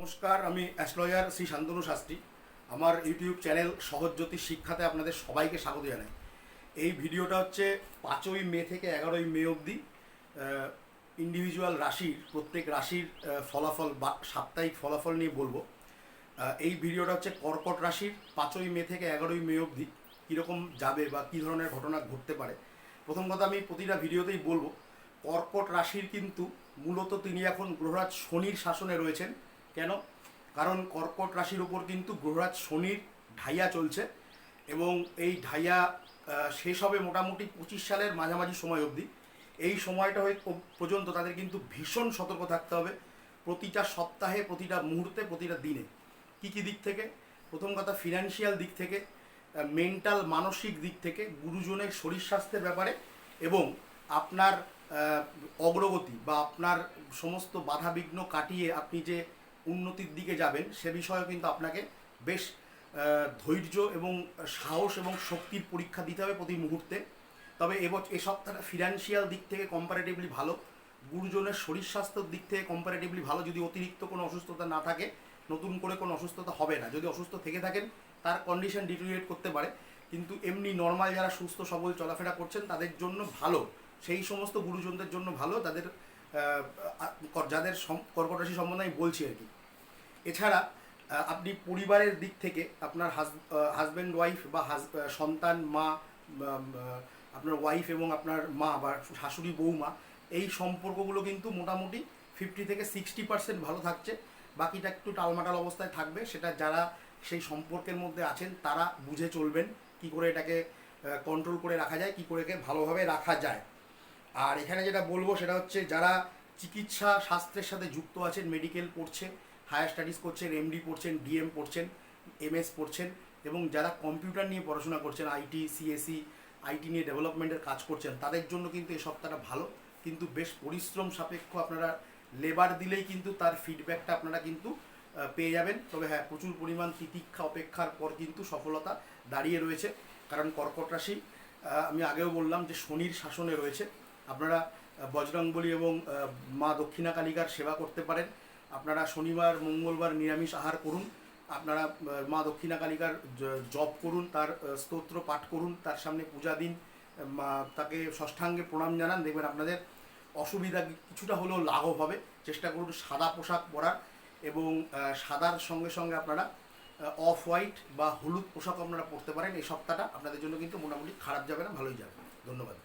নমস্কার, আমি অ্যাস্ট্রোলজার শ্রী শান্তনু শাস্ত্রী। আমার ইউটিউব চ্যানেল সহজ জ্যোতিষ শিক্ষাতে আপনাদের সবাইকে স্বাগত জানাই। এই ভিডিওটা হচ্ছে পাঁচই মে থেকে এগারোই মে অবধি ইন্ডিভিজুয়াল রাশির, প্রত্যেক রাশির ফলাফল বা সাপ্তাহিক ফলাফল নিয়ে বলব। এই ভিডিওটা হচ্ছে কর্কট রাশির পাঁচই মে থেকে এগারোই মে অবধি কীরকম যাবে বা কী ধরনের ঘটনা ঘটতে পারে। প্রথম কথা আমি প্রতিটা ভিডিওতেই বলব, কর্কট রাশির কিন্তু মূলত তিনি এখন গ্রহরাজ শনির শাসনে রয়েছেন। কেন? কারণ কর্কট রাশির উপর কিন্তু গ্রহরাজ শনির ঢাইয়া চলছে এবং এই ঢাইয়া শেষ হবে মোটামুটি পঁচিশ সালের মাঝামাঝি সময় অবধি। এই সময়টা হয়ে পর্যন্ত তাদের কিন্তু ভীষণ সতর্ক থাকতে হবে প্রতিটা সপ্তাহে, প্রতিটা মুহূর্তে, প্রতিটা দিনে। কী কী দিক থেকে? প্রথম কথা ফিনান্সিয়াল দিক থেকে মেন্টাল মানসিক দিক থেকে, গুরুজনের শরীর স্বাস্থ্যের ব্যাপারে এবং আপনার অগ্রগতি বা আপনার সমস্ত বাধা বিঘ্ন কাটিয়ে আপনি যে উন্নতির দিকে যাবেন, সে বিষয়েও কিন্তু আপনাকে বেশ ধৈর্য এবং সাহস এবং শক্তির পরীক্ষা দিতে হবে প্রতি মুহূর্তে। তবে এবছর এ সপ্তাহটা ফিনান্সিয়াল দিক থেকে কম্পারেটিভলি ভালো, গুরুজনের শরীর স্বাস্থ্যের দিক থেকে কম্পারেটিভলি ভালো, যদি অতিরিক্ত কোনো অসুস্থতা না থাকে, নতুন করে কোনো অসুস্থতা হবে না। যদি অসুস্থ থেকে থাকেন, তার কন্ডিশন ডিটোরিয়েট করতে পারে, কিন্তু এমনি নর্মাল যারা সুস্থ সবল চলাফেরা করছেন, তাদের জন্য ভালো, সেই সমস্ত গুরুজনদের জন্য ভালো, তাদের যাদের সম- কর্কট রাশি সম্বন্ধে আমি বলছি আর কি। এছাড়া আপনি পরিবারের দিক থেকে আপনার হাজব্যান্ড ওয়াইফ বা সন্তান, মা আপনার ওয়াইফ এবং আপনার মা বা শাশুড়ি, বৌমা, এই সম্পর্কগুলো কিন্তু মোটামুটি ফিফটি থেকে সিক্সটি পার্সেন্ট ভালো থাকছে। বাকিটা একটু টালমাটাল অবস্থায় থাকবে। সেটা যারা সেই সম্পর্কের মধ্যে আছেন, তারা বুঝে চলবেন কি করে এটাকে কন্ট্রোল করে রাখা যায়, কি করে ভালোভাবে রাখা যায়। আর এখানে যেটা বলব সেটা হচ্ছে যারা চিকিৎসা শাস্ত্রের সাথে যুক্ত আছেন মেডিকেল পড়ছে হায়ার স্টাডিজ করছেন এমডি পড়ছেন ডিএম পড়ছেন এমএস পড়ছেন এবং যারা কম্পিউটার নিয়ে পড়াশোনা করছেন আইটি সিএসসি আইটি নিয়ে ডেভেলপমেন্টের কাজ করছেন, তাদের জন্য কিন্তু এই সপ্তাহটা ভালো। কিন্তু বেশ পরিশ্রম সাপেক্ষ আপনারা লেবার দিলেই কিন্তু তার ফিডব্যাকটা আপনারা কিন্তু পেয়ে যাবেন। তবে হ্যাঁ প্রচুর পরিমাণ তিতিক্ষা অপেক্ষার পর কিন্তু সফলতা দাঁড়িয়ে রয়েছে। কারণ কর্কট রাশি আমি আগেও বললাম যে শনির শাসনে রয়েছে। আপনারা বজরংবলী এবং মা দক্ষিণা কালিকার সেবা করতে পারেন। আপনারা শনিবার, মঙ্গলবার নিরামিষ আহার করুন। আপনারা মা দক্ষিণা কালিকার জপ করুন, তার স্তোত্র পাঠ করুন, তার সামনে পূজা দিন তাকে ষষ্ঠাঙ্গে প্রণাম জানান। দেখবেন আপনাদের অসুবিধা কিছুটা হলেও লাঘব হবে। চেষ্টা করুন সাদা পোশাক পরার এবং সাদার সঙ্গে সঙ্গে আপনারা অফ হোয়াইট বা হলুদ পোশাক আপনারা পরতে পারেন। এই সপ্তাহটা আপনাদের জন্য কিন্তু মোটামুটি খারাপ যাবে না, ভালোই যাবে। ধন্যবাদ।